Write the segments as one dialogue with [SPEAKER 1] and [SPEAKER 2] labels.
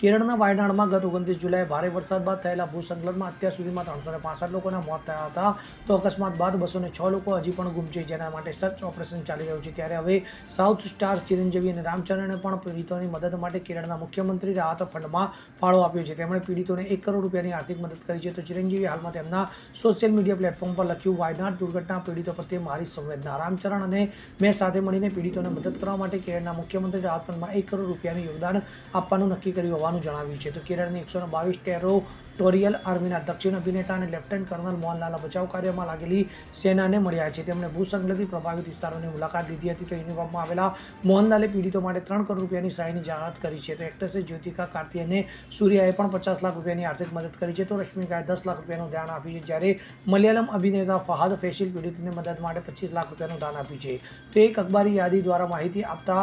[SPEAKER 1] કેરળના વાયનાડમાં ગત ઓગણત્રીસ જુલાઈએ ભારે વરસાદ બાદ થયેલા ભૂસંકલનમાં અત્યાર સુધીમાં ત્રણસો લોકોના મોત થયા હતા. તો અકસ્માત બાદ બસો છ લોકો હજી પણ ગુમ છે, જેના માટે સર્ચ ઓપરેશન ચાલી રહ્યું છે. ત્યારે હવે સાઉથ સ્ટાર ચિરંજીવી અને રામચરણે પણ પીડિતોની મદદ માટે કેરળના મુખ્યમંત્રી રાહત ફંડમાં ફાળો આપ્યો છે. તેમણે પીડિતોને એક કરોડ રૂપિયાની આર્થિક મદદ કરી છે. તો ચિરંજીવી હાલમાં તેમના સોશિયલ મીડિયા પ્લેટફોર્મ પર લખ્યું, વાયનાડ દુર્ઘટના, પીડિતો પ્રત્યે મારી સંવેદના. રામચરણ અને મેં સાથે મળીને પીડિતોને મદદ કરવા માટે કેરળના મુખ્યમંત્રી રાહત ફંડમાં એક કરોડ રૂપિયાનું યોગદાન આપવાનું નક્કી કર્યું હોવાનું જણાવ્યું છે. તો કેરળની એકસો બાવીસ ટેરોટોરિયલ આર્મીના દક્ષિણ અભિનેતા અને લેફ્ટનન્ટ કર્નલ મોહનલાલના બચાવ કાર્યમાં લાગેલી સેનાને મળ્યા છે. તેમણે ભૂસંકલથી પ્રભાવિત વિસ્તારોની મુલાકાત લીધી હતી. તો યુનિફોર્મમાં આવેલા મોહનલાલે પીડિતો માટે ત્રણ કરોડ રૂપિયાની સહાયની જાહેરાત કરી છે. તો એક્ટ્રેસે જ્યોતિકા કાર્તિ અને સૂર્યાએ પણ પચાસ લાખ રૂપિયાની આર્થિક મદદ કરી છે. તો રશ્મિકાએ દસ લાખ રૂપિયાનું દાન આપ્યું છે. જ્યારે મલયાલમ અભિનેતા ફહાદ ફેશિલ પીડિતને મદદ માટે પચીસ લાખ રૂપિયાનું દાન આપ્યું છે. તો એક અખબારી યાદી દ્વારા માહિતી આપતા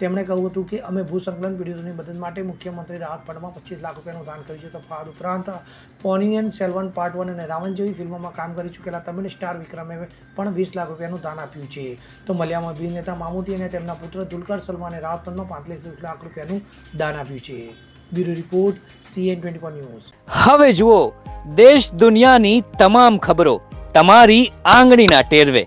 [SPEAKER 1] તેમણે કહ્યું હતું કે અમે ભૂસંકલન પીડિતોની મદદ માટે મુખ્યમંત્રી રાહત ફંડમાં પચીસ લાખ રૂપિયાનું દાન કર્યું છે તો ફાદ ઉપરાંત પોનિયન, સેલ્વન પાર્ટ વન અને રાવણ જેવી ફિલ્મોમાં કામ કરી ચૂકેલા તમિલ સ્ટાર વિક્રમે પણ વીસ લાખ રૂપિયાનું દાન આપ્યું છે. તો મલયાલમ અભિનેતા મામૂટી અને તેમના પુત્ર દુલકર સલમાને રાહત ફંડમાં પાંત્રીસ લાખ રૂપિયાનું દાન આપ્યું છે. Bureau report, CN twenty news.
[SPEAKER 2] હવે જુઓ, દેશ દુનિયાની તમામ ખબરો તમારી આંગળીના ટેરવે.